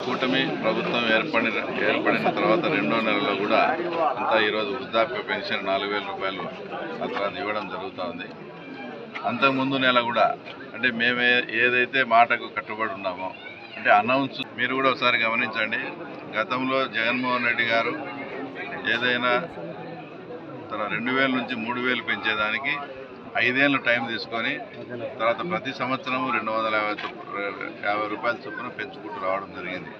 కూటమి ప్రభుత్వం ఏర్పడిన ఏర్పడిన తర్వాత రెండో నెలలో కూడా అంతా ఈరోజు వృద్ధాప్య పెన్షన్ నాలుగు వేల రూపాయలు ఆ తర్వాత ఇవ్వడం జరుగుతోంది అంతకుముందు నెల కూడా అంటే మేము ఏదైతే మాటకు కట్టుబడి ఉన్నామో అంటే అనౌన్స్ మీరు కూడా ఒకసారి గమనించండి. గతంలో జగన్మోహన్ రెడ్డి గారు ఏదైనా తన రెండు వేల నుంచి మూడు వేలు పెంచేదానికి ఐదేళ్ళు టైం తీసుకొని తర్వాత ప్రతి సంవత్సరం రెండు వందల యాభై చొప్పు- యాభై రూపాయల చొప్పున పెంచుకుంటూ రావడం జరిగింది.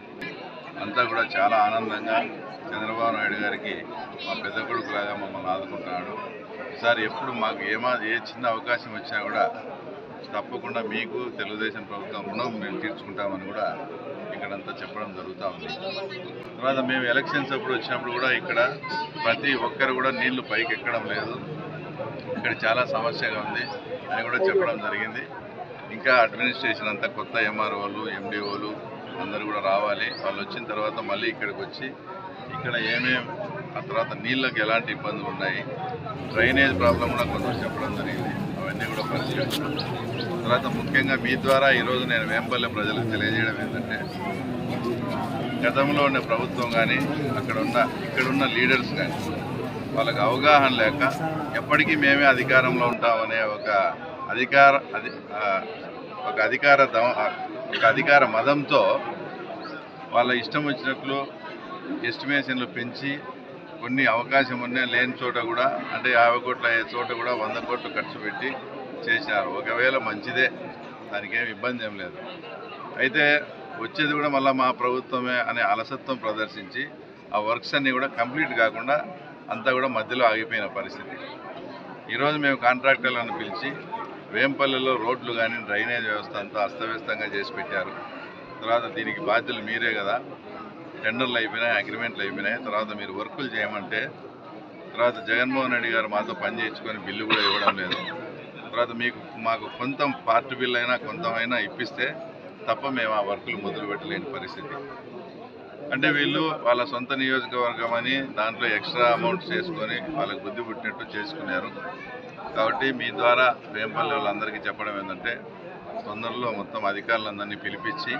అంతా కూడా చాలా ఆనందంగా చంద్రబాబు నాయుడు గారికి మా పెద్ద కొడుకులాగా మమ్మల్ని ఆదుకుంటున్నాడు. ఈసారి ఎప్పుడు మాకు ఏమా ఏ చిన్న అవకాశం వచ్చినా కూడా తప్పకుండా మీకు తెలుగుదేశం ప్రభుత్వం రుణం మేము తీర్చుకుంటామని కూడా ఇక్కడంతా చెప్పడం జరుగుతూ ఉంది. తర్వాత మేము ఎలక్షన్స్ అప్పుడు వచ్చినప్పుడు కూడా ఇక్కడ ప్రతి ఒక్కరు కూడా నీళ్ళు పైకి ఎక్కడం లేదు. ఇక్కడ చాలా సమస్యగా ఉంది అని కూడా చెప్పడం జరిగింది. ఇంకా అడ్మినిస్ట్రేషన్ అంతా కొత్త ఎంఆర్ఓలు ఎండిఓలు అందరూ కూడా రావాలి. వాళ్ళు వచ్చిన తర్వాత మళ్ళీ ఇక్కడికి వచ్చి ఇక్కడ ఏమేం ఆ తర్వాత నీళ్ళకి ఎలాంటి ఇబ్బందులు ఉన్నాయి డ్రైనేజ్ ప్రాబ్లం కూడా కొంచెం చెప్పడం జరిగింది. అవన్నీ కూడా పరిష్కరిస్తాం తర్వాత ముఖ్యంగా మీ ద్వారా ఈరోజు నేను వేంపల్లె ప్రజలకు తెలియజేయడం ఏంటంటే గతంలో ఉన్న ప్రభుత్వం కానీ అక్కడ ఉన్న ఇక్కడున్న లీడర్స్ కానీ వాళ్ళకి అవగాహన లేక ఎప్పటికీ మేమే అధికారంలో ఉంటామనే ఒక అధికార ఒక అధికార ఒక అధికార మదంతో వాళ్ళ ఇష్టం వచ్చినట్లు ఎస్టిమేషన్లు పెంచి కొన్ని అవకాశం ఉన్నా లేని చోట కూడా అంటే యాభై కోట్ల అయ్యే చోట కూడా వంద కోట్లు ఖర్చు పెట్టి చేశారు ఒకవేళ మంచిదే దానికి ఏమి ఇబ్బంది ఏం లేదు. అయితే వచ్చేది కూడా మళ్ళీ మా ప్రభుత్వమే అనే అలసత్వం ప్రదర్శించి ఆ వర్క్స్ అన్నీ కూడా కంప్లీట్ కాకుండా అంతా కూడా మధ్యలో ఆగిపోయిన పరిస్థితి. ఈరోజు మేము కాంట్రాక్టర్లను పిలిచి వేంపల్లిలో రోడ్లు కానీ డ్రైనేజ్ వ్యవస్థ అంతా అస్తవ్యస్తంగా చేసి పెట్టారు. తర్వాత దీనికి బాధ్యులు మీరే కదా. టెండర్లు అయిపోయినాయి అగ్రిమెంట్లు అయిపోయినాయి. తర్వాత మీరు వర్కులు చేయమంటే తర్వాత జగన్మోహన్ రెడ్డి గారు మాతో పని చేయించుకొని బిల్లు కూడా ఇవ్వడం లేదు. తర్వాత మీకు మాకు కొంత పార్ట్ బిల్ అయినా కొంతమైనా ఇప్పిస్తే తప్ప మేము ఆ వర్కులు మొదలు పెట్టలేని పరిస్థితి. అంటే వీళ్ళు వాళ్ళ సొంత నియోజకవర్గం అని దాంట్లో ఎక్స్ట్రా అమౌంట్ చేసుకొని వాళ్ళకి బుద్ధి పుట్టినట్టు చేసుకున్నారు. కాబట్టి మీ ద్వారా వేంపల్లి వాళ్ళందరికీ చెప్పడం ఏంటంటే తొందరలో మొత్తం అధికారులందరినీ పిలిపించి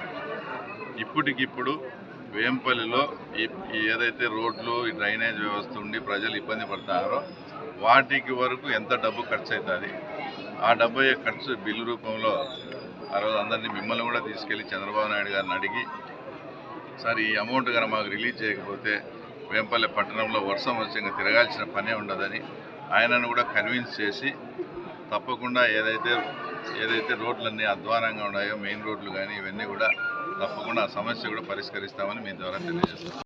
ఇప్పటికిప్పుడు వేంపల్లిలో ఈ ఏదైతే రోడ్లు ఈ డ్రైనేజ్ వ్యవస్థ ఉండి ప్రజలు ఇబ్బంది పడతారో వాటికి వరకు ఎంత డబ్బు ఖర్చు అవుతుంది ఆ డబ్బు ఖర్చు బిల్లు రూపంలో ఆ రోజు అందరినీ మిమ్మల్ని కూడా తీసుకెళ్ళి చంద్రబాబు నాయుడు గారిని అడిగి సార్ ఈ అమౌంట్ కనుక మాకు రిలీజ్ చేయకపోతే వేంపల్లి పట్టణంలో వర్షం వచ్చి తిరగాల్సిన పనే ఉండదని ఆయనను కూడా కన్విన్స్ చేసి తప్పకుండా ఏదైతే ఏదైతే రోడ్లన్నీ అధ్వానంగా ఉన్నాయో మెయిన్ రోడ్లు కానీ ఇవన్నీ కూడా తప్పకుండా ఆ సమస్య కూడా పరిష్కరిస్తామని మీ ద్వారా తెలియజేస్తాం